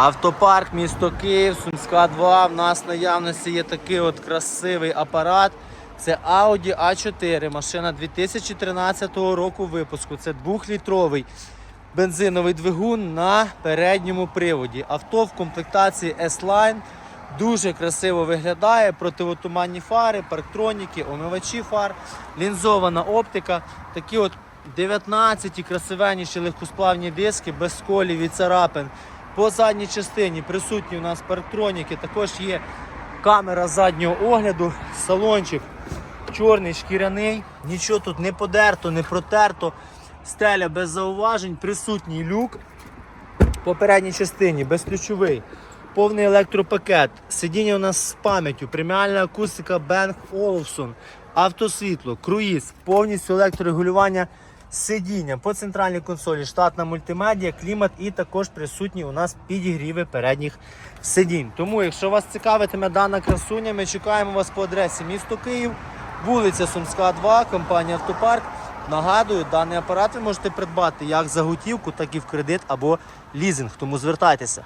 Автопарк, місто Київ, Сумська 2. В нас в наявності є такий от красивий апарат. Це Audi A4, машина 2013 року випуску. Це 2-літровий бензиновий двигун на передньому приводі. Авто в комплектації S-Line. Дуже красиво виглядає. Противотуманні фари, парктроніки, омивачі фар, лінзована оптика. Такі от 19 красивенніші легкосплавні диски без сколів і царапин. По задній частині присутні у нас парктроніки, також є камера заднього огляду, салончик чорний, шкіряний, нічого тут не подерто, не протерто, стеля без зауважень, присутній люк. По передній частині безключовий, повний електропакет, сидіння у нас з пам'яттю, преміальна акустика Bang Olufsen, автосвітло, круїз, повністю електрорегулювання сидіння по центральній консолі, штатна мультимедіа, клімат і також присутні у нас підігріви передніх сидінь. Тому, якщо вас цікавитиме дана красуня, ми чекаємо вас по адресі місто Київ, вулиця Сумська, 2, компанія Автопарк. Нагадую, даний апарат ви можете придбати як за готівку, так і в кредит або лізинг. Тому звертайтеся.